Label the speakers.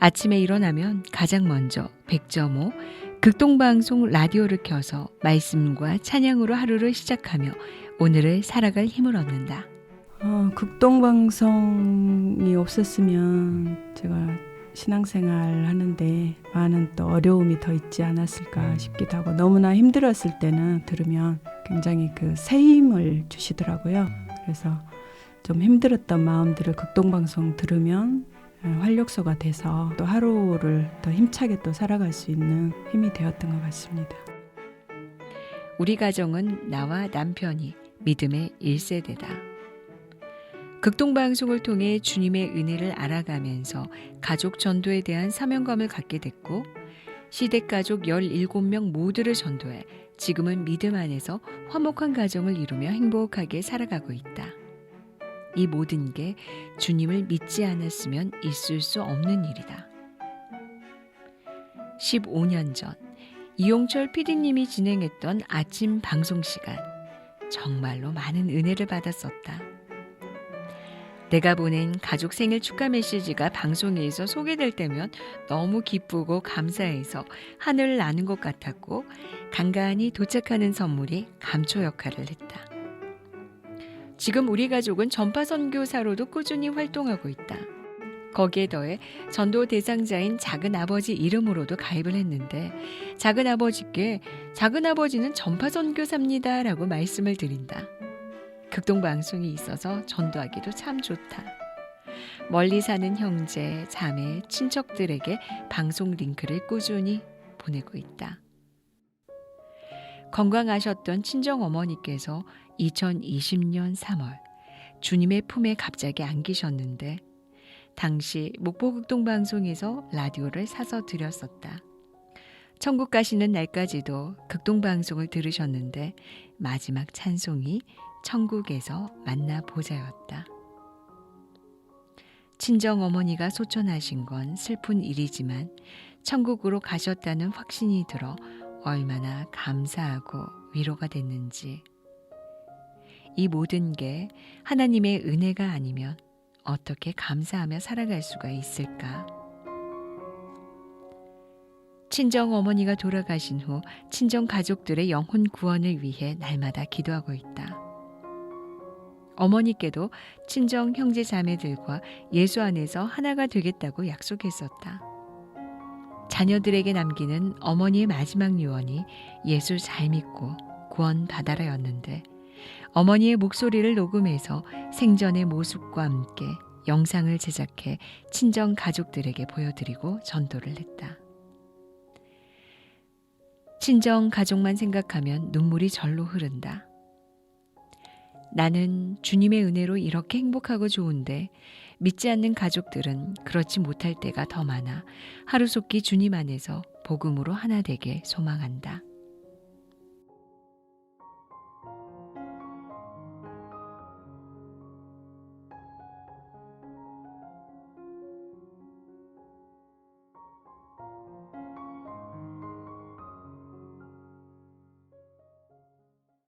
Speaker 1: 아침에 일어나면 가장 먼저 100.5 극동방송 라디오를 켜서 말씀과 찬양으로 하루를 시작하며 오늘을 살아갈 힘을 얻는다.
Speaker 2: 어, 극동방송이 없었으면 제가 신앙생활 하는데 많은 또 어려움이 더 있지 않았을까 싶기도 하고 너무나 힘들었을 때는 들으면 굉장히 그 새 힘을 주시더라고요. 그래서 좀 힘들었던 마음들을 극동방송 들으면 어, 활력소가 돼서 또 하루를 더 힘차게 또 살아갈 수 있는 힘이 되었던 것 같습니다.
Speaker 1: 우리 가정은 나와 남편이 믿음의 1세대다. 극동방송을 통해 주님의 은혜를 알아가면서 가족 전도에 대한 사명감을 갖게 됐고 시댁 가족 17명 모두를 전도해 지금은 믿음 안에서 화목한 가정을 이루며 행복하게 살아가고 있다. 이 모든 게 주님을 믿지 않았으면 있을 수 없는 일이다. 15년 전 이용철 PD님이 진행했던 아침 방송 시간 정말로 많은 은혜를 받았었다. 내가 보낸 가족 생일 축하 메시지가 방송에서 소개될 때면 너무 기쁘고 감사해서 하늘을 나는 것 같았고 간간히 도착하는 선물이 감초 역할을 했다. 지금 우리 가족은 전파 선교사로도 꾸준히 활동하고 있다. 거기에 더해 전도 대상자인 작은 아버지 이름으로도 가입을 했는데 작은 아버지께 작은 아버지는 전파 선교사입니다라고 말씀을 드린다. 극동 방송이 있어서 전도하기도 참 좋다. 멀리 사는 형제, 자매, 친척들에게 방송 링크를 꾸준히 보내고 있다. 건강하셨던 친정 어머니께서 2020년 3월 주님의 품에 갑자기 안기셨는데 당시 목포극동 방송에서 라디오를 사서 드렸었다. 천국 가시는 날까지도 극동 방송을 들으셨는데 마지막 찬송이 천국에서 만나 보자였다. 친정 어머니가 소천하신 건 슬픈 일이지만 천국으로 가셨다는 확신이 들어 얼마나 감사하고 위로가 됐는지. 이 모든 게 하나님의 은혜가 아니면 어떻게 감사하며 살아갈 수가 있을까? 친정 어머니가 돌아가신 후 친정 가족들의 영혼 구원을 위해 날마다 기도하고 있다. 어머니께도 친정 형제 자매들과 예수 안에서 하나가 되겠다고 약속했었다. 자녀들에게 남기는 어머니의 마지막 유언이 예수 잘 믿고 구원 받아라였는데 어머니의 목소리를 녹음해서 생전의 모습과 함께 영상을 제작해 친정 가족들에게 보여드리고 전도를 했다. 친정 가족만 생각하면 눈물이 절로 흐른다. 나는 주님의 은혜로 이렇게 행복하고 좋은데 믿지 않는 가족들은 그렇지 못할 때가 더 많아 하루속히 주님 안에서 복음으로 하나 되게 소망한다.